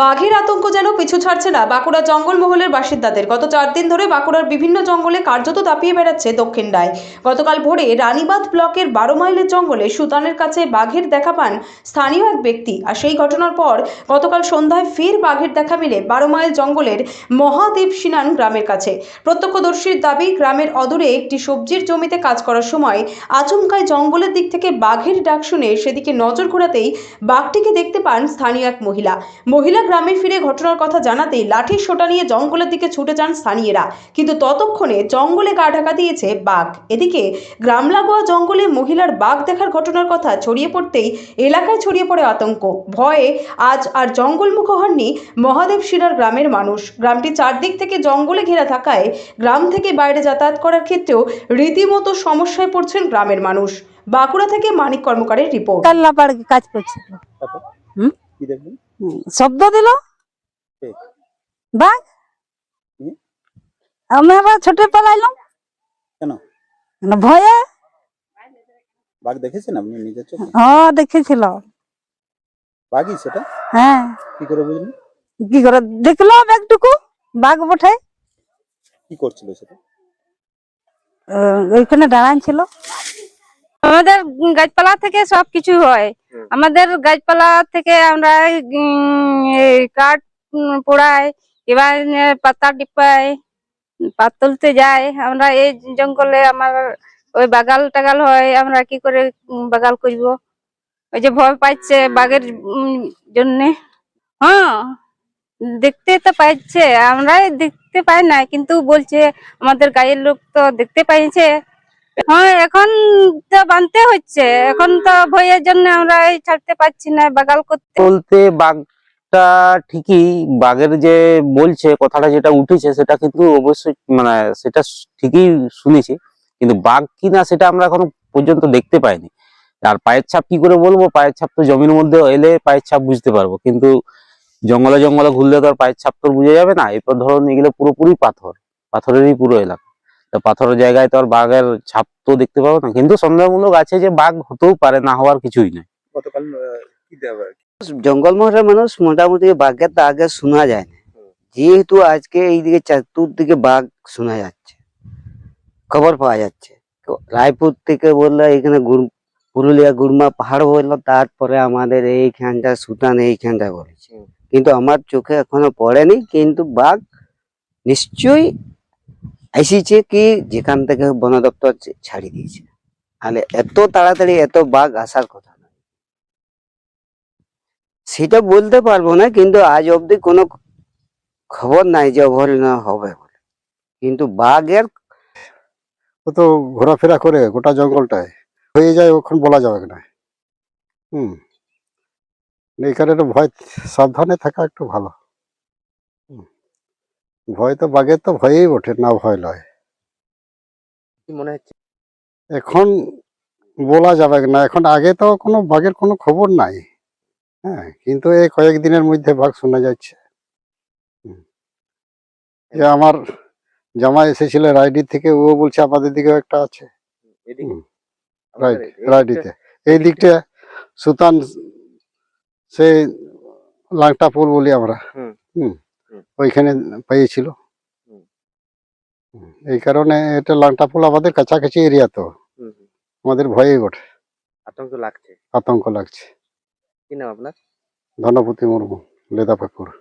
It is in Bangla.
বাঘের আতঙ্ক যেন পিছু ছাড়ছে না। বাঁকুড়া জঙ্গলমহলের বাসিন্দাদের গত চার দিন ধরে বাঁকুড়ার বিভিন্ন জঙ্গলে কার্যত দাপিয়ে বেড়াচ্ছে দক্ষিণ ডায় গতকাল ভোরে রানীবাঁধ ব্লকের বারো মাইলের জঙ্গলে সুতানের কাছে বাঘের দেখা পান স্থানীয় এক ব্যক্তি। আর সেই ঘটনার পর গতকাল সন্ধ্যায় ফের বাঘের দেখা মিলে বারো মাইল জঙ্গলের মহাদেব সিনান গ্রামের কাছে। প্রত্যক্ষদর্শীর দাবি, গ্রামের অদূরে একটি সবজির জমিতে কাজ করার সময় আচমকায় জঙ্গলের দিক থেকে বাঘের ডাক শুনে সেদিকে নজর ঘোরাতেই বাঘটিকে দেখতে পান স্থানীয় এক মহিলা। মহিলা গ্রামে ফিরে ঘটনার কথা জানাতেই লাঠির সোটা নিয়ে জঙ্গলের দিকে ছুটে যান স্থানীয়রা। কিন্তু ততক্ষণে জঙ্গলে গা ঢাকা দিয়েছে বাঘ। এদিকে গ্রাম লাগোয়া জঙ্গলে মহিলার বাঘ দেখার ঘটনার কথা ছড়িয়ে পড়তেই এলাকায় ছড়িয়ে পড়ে আতঙ্ক। ভয়ে আজ আর জঙ্গলমুখ হননি মহাদেব শিরার গ্রামের মানুষ। গ্রামটি চারদিক থেকে জঙ্গলে ঘেরা থাকায় গ্রাম থেকে বাইরে যাতায়াত করার ক্ষেত্রেও রীতিমতো সমস্যায় পড়ছেন গ্রামের মানুষ। বাঁকুড়া থেকে মানিক কর্মকারের রিপোর্ট। কাজ হুম? কি দেখলেন? হুম, শব্দ দিল? বাঘ? আমি আবার ছুটে পালাইলাম। কেন? না, ভয়ে? বাঘ দেখেছেন আপনি নিজের চোখে? হ্যাঁ দেখেছিল। বাঘই সেটা? হ্যাঁ। কি করে বুঝলেন? কি করে? দেখল একটুকু বাঘ বটে। কি করছিল সেটা? ওইখানে দাঁড়ান ছিল আমাদের গাছপালা থেকে সব কিছু হয় আমাদের গাছপালা থেকে আমরা কাঠ পোড়াই এবার পাতা টিপাই পাত তুলতে যাই। আমরা এই জঙ্গলে আমার ওই বাগাল টাগাল হয় আমরা কি করে বাগাল করব ওই যে ভয় পাচ্ছে বাঘের জন্যে। হ্যাঁ দেখতে তো পাইছে আমরাই দেখতে পাই না কিন্তু বলছে আমাদের গায়ের লোক তো দেখতে পাইছে। হ্যাঁ এখন তো বানতে হচ্ছে। এখন তো ভয়ের জন্য আমরা ছাড়তে পারছি না, বাগাল করতে। বলতে বাঘটা ঠিকই, বাঘের যে বলছে, কথাটা যেটা উঠেছে, সেটা কিন্তু অবশ্যই মানে সেটা ঠিকই শুনেছি। কিন্তু বাঘ কিনা সেটা আমরা এখনও পর্যন্ত দেখতে পাইনি। আর পায়ের ছাপ কি করে বলব? পায়ের ছাপ তো জমির মধ্যে এলে পায়ের ছাপ বুঝতে পারব। কিন্তু জঙ্গলে জঙ্গলে ঘুরলে তো আর পায়ের ছাপ তো বোঝা যাবে না। এরপর ধরুন এগুলো পুরোপুরি পাথর। পাথরেরই পুরো এলাকা। তো পাথরের জায়গায় তো আর বাঘের ছাপ তো দেখতে পাবো না। কিন্তু সন্দেহমূলক আছে যে বাঘ হতেও পারে না হওয়ার কিছুই গতকাল কি দেওয়া জঙ্গলমহলের মানুষ মোটামুটি বাঘের তো আগে শোনা যায় না। যেহেতু আজকে এইদিকে চতুর্দিকে বাঘ শোনা যাচ্ছে খবর পাওয়া যাচ্ছে। তো রায়পুর থেকে বলল এখানে পুরুলিয়া গুড়মা পাহাড় বলল তারপরে আমাদের এইখানটা সুতান এইখানটা বলেছে। কিন্তু আমার চোখে এখনও পড়েনি কিন্তু বাঘ নিশ্চয়ই এসেছে কি যেখান থেকে বন দপ্তর ছাড়ি দিয়েছে। তাহলে এত তাড়াতাড়ি, এত বাঘ আসার কথা না সেটা বলতে পারব না, কিন্তু আজ অবধি কোনো খবর নাই যে অভয়ারণ্য হবে বলে। কিন্তু বাঘের ও তো ঘোরাফেরা করে গোটা জঙ্গলটায়। হয়ে যায়, ওখানে বলা যাবে না। হুম। এই কারণে ভয়, সাবধানে থাকা একটু ভালো। হুম। ভয় তো বাঘের তো ভয়েই ওঠে না ভয় লয়। মনে হচ্ছে? এখন বলা যাবে না এখন আগে তো কোনো বাঘের কোনো খবর নাই। হ্যাঁ কিন্তু এই কয়েকদিনের মধ্যে বাঘ শোনা যাচ্ছে। যে আমার জামাই এসেছিল রাইডির থেকে ও বলছে আমাদের দিকেও একটা আছে। রাইডিতে। এই দিকটা সুতান সে লাংটা পুল বলি আমরা। হুম। ওইখানে পেয়েছিল। এই কারণে এটা লাংটা ফুল আমাদের কাছাকাছি এরিয়া তো। আমাদের ভয়ে ওঠে আতঙ্ক লাগছে। আতঙ্ক লাগছে। কি নাম আপনার? ধনপতি মুর্মু লেদা পাকুড়।